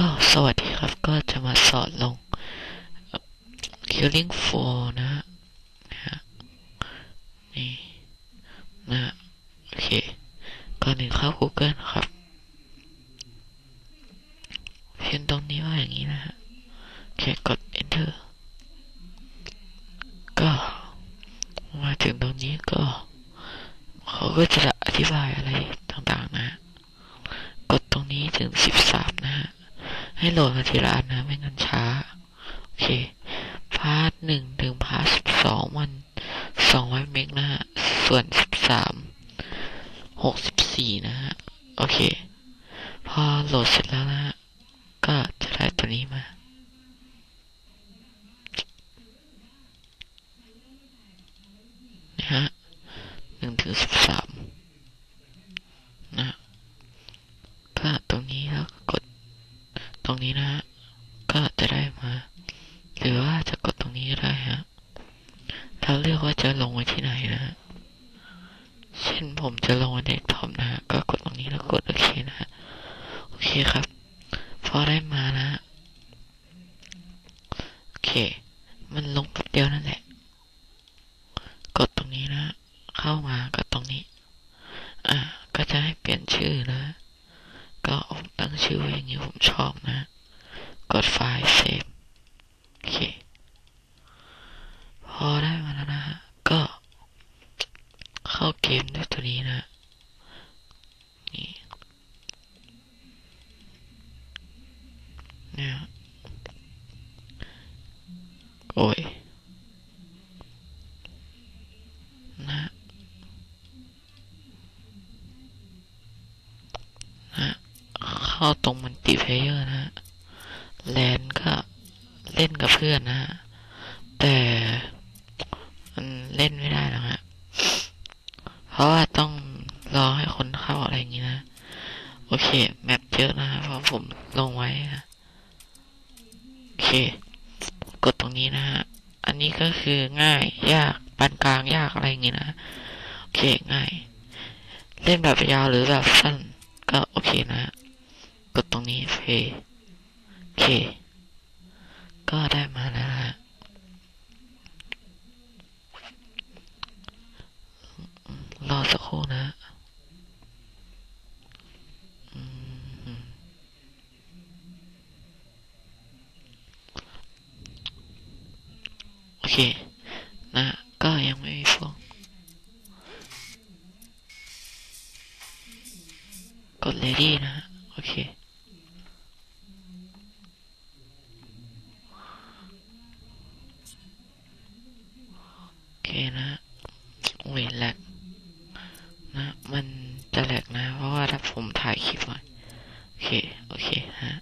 ก็สวัสดีครับก็จะมาสอนลง Killing for นะฮะนี่นะฮะโอเคก่อนหนึ่งเข้า Google ครับเขียนตรงนี้ว่าอย่างนี้นะฮะแค่กด Enter ก็มาถึงตรงนี้ก็เขาก็จะอธิบายอะไรต่างๆนะ กดตรงนี้ถึงสิบ ให้โหลดมาทีละอันนะ ไม่งั้นช้า โอเค พาร์ทหนึ่งถึงพาร์ทสิบสองมันสองร้อยเมกนะฮะ ส่วนสิบสามหกสิบสี่นะฮะ โอเค พอโหลดเสร็จแล้วนะฮะ ก็จะได้ตัวนี้มานะฮะหนึ่งถึงสิบสามนะ ก็ตรงนี้แล้วก็กด ตรงนี้นะฮะ ก็จะได้มา หรือว่าจะกดตรงนี้ก็ได้ฮะเราเลือกว่าจะลงไว้ที่ไหนนะฮะเช่นผมจะลงไว้เดสก์ท็อปนะฮะก็กดตรงนี้แล้วกดโอเคนะฮะโอเคครับ พอได้มานะฮะโอเค มันลงแป๊บเดียวนั่นแหละ กดตรงนี้นะ เข้ามากดตรงนี้ อ่า ก็จะให้เปลี่ยนชื่อนะ ก็ผมตั้งชื่ออย่างนี้ผมชอบนะ กดไฟล์เซฟโอเคพอได้มาแล้วนะฮะก็เข้าเกมด้วยตัวนี้นะนี่เนี่ยโอ้ยนะนะเข้าตรงมันติเพเยอร์นะฮะ แลนก็เล่นกับเพื่อนนะฮะ แต่มันเล่นไม่ได้หรอกฮะ เพราะว่าต้องรอให้คนเข้าอะไรอย่างนี้นะ โอเค แมปเยอะนะ เพราะผมลงไว้นะ โอเค กดตรงนี้นะฮะ อันนี้ก็คือง่ายยากปานกลางยากอะไรอย่างงี้นะ โอเคง่าย เล่นแบบยาวหรือแบบสั้นก็โอเคนะ กดตรงนี้เพย์ เค ก็ได้มาแล้วนะฮะรอสักครู่นะโอเค นะ ก็ยังไม่มีพวกกด ready นะ โอเค นะฮะโอ้ยแหลกนะ มันจะแหลกนะ เพราะว่าถ้าผมถ่ายคลิปไว้โอเค โอเคฮะ